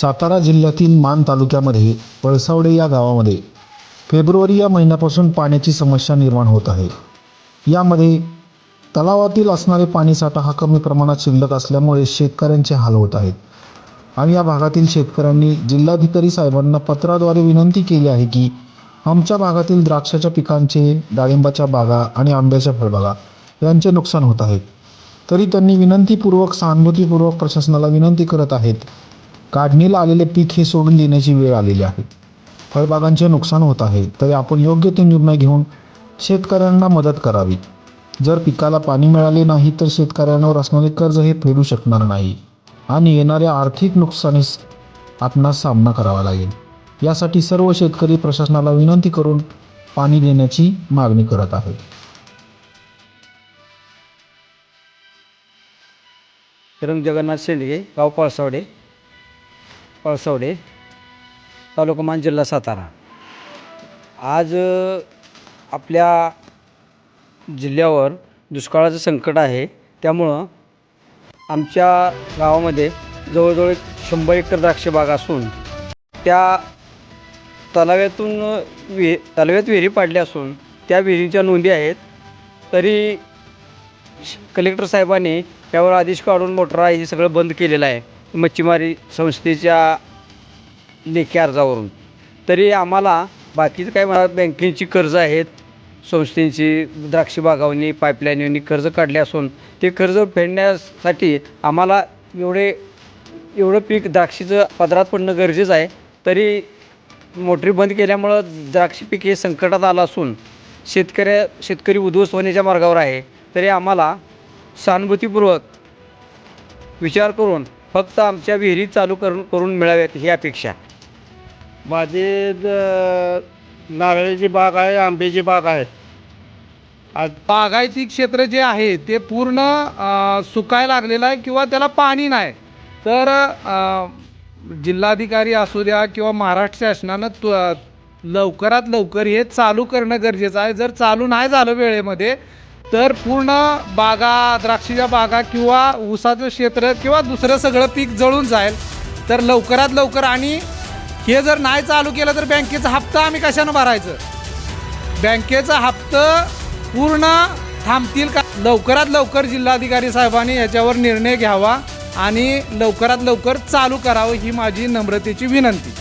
सातारा जिल्ह्यातील मान तालुक्यामध्ये पळसावडे या गावामध्ये फेब्रुवारी या महिन्यापासून पाण्याची समस्या निर्माण होत आहे. यामध्ये तलावातील असणारे पाणीसाठा हा कमी प्रमाणात शिल्लक असल्यामुळे शेतकऱ्यांचे हाल होत आहेत. आणि या भागातील शेतकऱ्यांनी जिल्हाधिकारी साहेबांना पत्राद्वारे विनंती केली आहे की आमच्या भागातील द्राक्षाच्या पिकांचे डाळिंबाच्या बागा आणि आंब्याच्या फळबागा यांचे नुकसान होत आहे. तरी त्यांनी विनंतीपूर्वक सहानुभूतीपूर्वक प्रशासनाला विनंती करत आहेत काढणीला आलेले पीक हे सोडून देण्याची वेळ आलेली आहे. फळबागांचे नुकसान होत आहे तरी आपण योग्य ते निर्णय घेऊन शेतकऱ्यांना मदत करावी. जर पिकाला पाणी मिळाले नाही तर शेतकऱ्यांवर असणारे कर्ज हे फेडू शकणार नाही. आणि येणाऱ्या आर्थिक नुकसानीस आपणास सामना करावा लागेल. यासाठी सर्व शेतकरी प्रशासनाला विनंती करून पाणी देण्याची मागणी करत आहेत. रंग जगन्नाथ शेंडगे गाव पळसावडे पळसवडे तालुका मान जिल्हा सातारा. आज आपल्या जिल्ह्यावर दुष्काळाचं संकट आहे. त्यामुळं आमच्या गावामध्ये जवळजवळ एक शंभर एकर द्राक्ष बाग असून त्या तलाव्यातून विहि तलाव्यात विहिरी पाडल्या असून त्या विहिरींच्या नोंदी आहेत. तरी कलेक्टर साहेबांनी त्यावर आदेश काढून मोटर आहे हे सगळं बंद केलेलं आहे. मच्छीमारी संस्थेच्या लेखी अर्जावरून. तरी आम्हाला बाकीचं काय मला बँकेची कर्ज आहेत संस्थेची द्राक्ष बागावनी पाईपलाईननी कर्ज काढले असून ते कर्ज फेडण्यासाठी आम्हाला एवढे एवढं पीक द्राक्षीचं पदरात पडणं गरजेचं आहे. तरी मोटरी बंद केल्यामुळं द्राक्ष पीक हे संकटात आलं असून शेतकऱ्या शेतकरी उद्ध्वस्त होण्याच्या मार्गावर आहे. तरी आम्हाला सहानुभूतीपूर्वक विचार करून फक्त आमच्या विहिरी चालू करून करून मिळाव्यात ही अपेक्षा. माझी नारळाची बाग आहे आंब्याची बाग आहे. बागायती क्षेत्र जे आहे ते पूर्ण सुकायला लागलेलं आहे किंवा त्याला पाणी नाही. तर जिल्हाधिकारी असू द्या किंवा महाराष्ट्र शासनानं त्व लवकरात लवकर हे चालू करणं गरजेचं आहे. जर चालू नाही झालं वेळेमध्ये तर पूर्ण बागा द्राक्षीच्या बागा किंवा ऊसाचं क्षेत्र किंवा दुसरं सगळं पीक जळून जाईल. तर लवकरात लवकर आणि हे जर नाही चालू केलं तर बँकेचा हप्ता आम्ही कशानं भरायचं? बँकेचा हप्ता पूर्ण थांबतील का? लवकरात लवकर जिल्हाधिकारी साहेबांनी याच्यावर निर्णय घ्यावा आणि लवकरात लवकर चालू करावं ही माझी नम्रतेची विनंती.